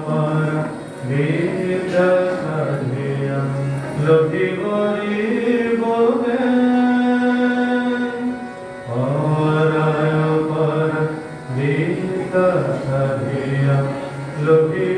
পর বিদ্যা সাধিয়া লভিবরি বগে পরায় পর বিদ্যা সাধিয়া লভিবরি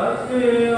আছে।